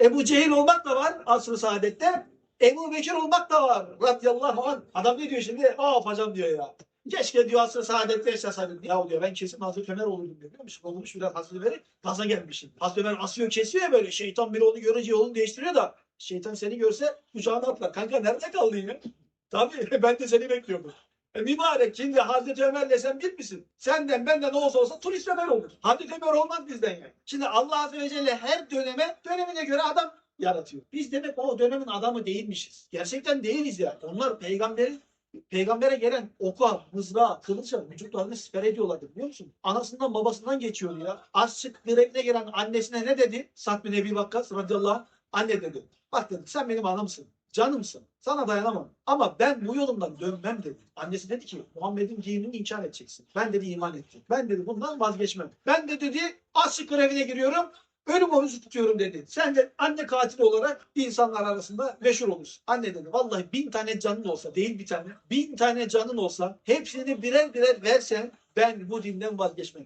Ebu Cehil olmak da var asr-ı saadette. Ebu Bekir olmak da var. Radiyallahu anh. Adam ne diyor şimdi? Aa yapacağım diyor ya. Keşke diyor asr-ı saadette yaşasaydım. Ya diyor ben kesin Hazreti Ömer olurdum diyor. Biliyor musun? Olmuş biraz Hazreti Ömer'i gaza gelmişim. Hazreti Ömer asıyor kesiyor ya böyle. Şeytan bir onu görünce yolunu değiştiriyor da. Şeytan seni görse kucağına atlar. Kanka nerede kaldın ya? Tabii ben de seni bekliyorum. E, mübarek şimdi Hazreti Ömer'le sen bir misin? Senden benden olsa olsa turist Ömer olur. Hazreti Ömer olmaz bizden yani. Şimdi Allah Azze ve Celle her döneme dönemine göre adam yaratıyor. Biz demek o dönemin adamı değilmişiz. Gerçekten değiliz ya. Onlar peygamberin Peygambere gelen oka, mızrağı, kılıçla vücutlarını siper ediyorlardı biliyor musun? Anasından babasından geçiyordu ya. Açlık grevine gelen annesine ne dedi? Sa'd bin Ebi Vakkas radıyallahu anh, anne dedi. Bak dedi sen benim anamsın. Canımsın. Sana dayanamam. Ama ben bu yolumdan dönmem dedi. Annesi dedi ki Muhammed'in dinini inkar edeceksin. Ben dedi iman ettim. Ben dedi bundan vazgeçmem. Ben de dedi açlık grevine giriyorum. Ölüm orucu tutuyorum dedi. Sen de anne katili olarak insanlar arasında meşhur olursun. Anne dedi vallahi bin tane canın olsa değil bir tane. Bin tane canın olsa hepsini birer birer versen ben bu dinden vazgeçmem.